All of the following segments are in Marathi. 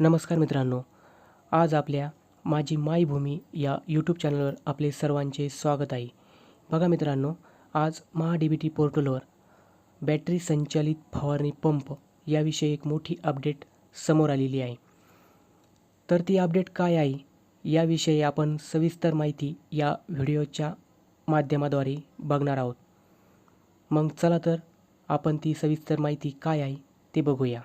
नमस्कार मित्रांनो आज आपल्या माझी मायभूमी या यूट्यूब चॅनलवर आपले सर्वांचे स्वागत आहे. बघा मित्रांनो आज महा डी बी टी पोर्टलवर बॅटरी संचालित फवारणी पंप याविषयी एक मोठी अपडेट समोर आलेली आहे. तर ती अपडेट काय आहे याविषयी आपण सविस्तर माहिती या व्हिडिओच्या माध्यमाद्वारे बघणार आहोत. मग चला तर आपण ती सविस्तर माहिती काय आहे ते बघूया.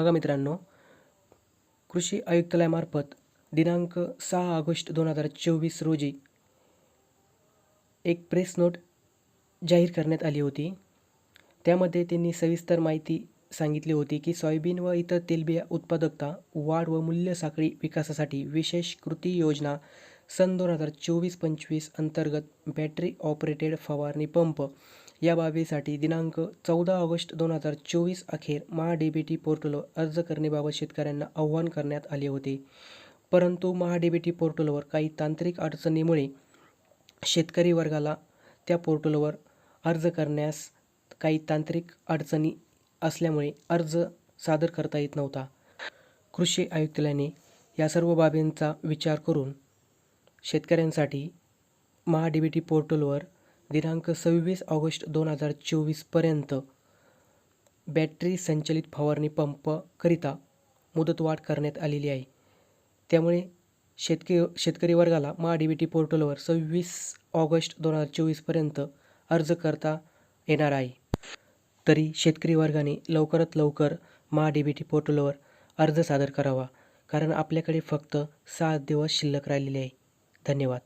बघा मित्रांनो कृषी आयुक्तालयामार्फत दिनांक सहा ऑगस्ट दोन हजार चोवीस रोजी एक प्रेस नोट जाहीर करण्यात आली होती. त्यामध्ये त्यांनी सविस्तर माहिती सांगितली होती की सोयाबीन व इतर तेलबिया उत्पादकता वाढ व मूल्य साखळी विकासासाठी विशेष कृती योजना सन दोन हजार चोवीस पंचवीस अंतर्गत बॅटरी ऑपरेटेड फवारणी पंप या बाबीसाठी दिनांक चौदा ऑगस्ट दोन हजार चोवीस अखेर महा डी बी टी पोर्टलवर अर्ज करण्याबाबत शेतकऱ्यांना आव्हान करण्यात आले होते. परंतु महा डी बी टी पोर्टलवर काही तांत्रिक अडचणीमुळे शेतकरी वर्गाला त्या पोर्टलवर अर्ज करण्यास काही तांत्रिक अडचणी असल्यामुळे अर्ज सादर करता येत नव्हता. कृषी आयुक्तालयाने या सर्व बाबींचा विचार करून शेतकऱ्यांसाठी महा डी बी टी पोर्टलवर दिनांक सव्वीस ऑगस्ट दोन हजार चोवीसपर्यंत बॅटरी संचलित फवारणी पंपकरिता मुदतवाढ करण्यात आलेली आहे. त्यामुळे शेतकरी शेतकरी वर्गाला महा डी बी टी पोर्टलवर सव्वीस ऑगस्ट दोन हजार चोवीसपर्यंत अर्ज करता येणार आहे. तरी शेतकरी वर्गाने लवकरात लवकर महा डी बी टी पोर्टलवर अर्ज सादर करावा कारण आपल्याकडे फक्त सात दिवस शिल्लक राहिलेले आहे. धन्यवाद.